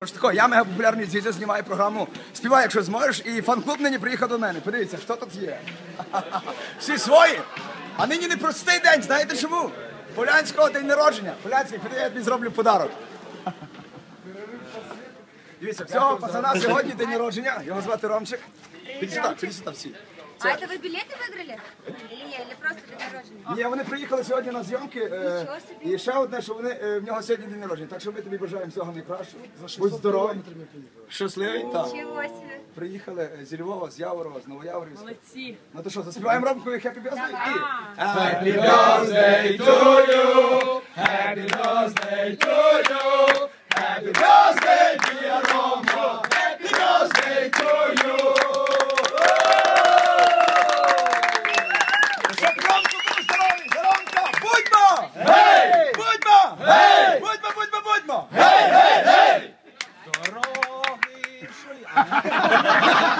Тож тако, я мега популярний звідси знімаю програму Співай, якщо зможеш, і фан-клуб нині приїхав до мене. Подивіться, хто тут є. Всі свої. А нині не простий день, знаєте чому? Полянського день народження. Полянський, ходи, я тобі зроблю подарок. Дивіться, всього пацана сьогодні день народження. Його звати Ромчик. Піди сюди, піди сюди всі. А это вы билеты выиграли? Ні, вони приїхали сьогодні на зйомки. е, і ще одне, що вони е, в нього сьогодні день народження. Так що ми тобі бажаємо всього найкращого. Будь здоровий, щасливий. Так. Ничего себе. Приїхали е, зі Львова, з Яворова, з Новояворівська. Молодці. Ну то що, заспіваємо Ромкові Happy Birthday? І... Щоб Ромко був здоровий! Sigma! Hey, hey, hey! Dorohi Shuli.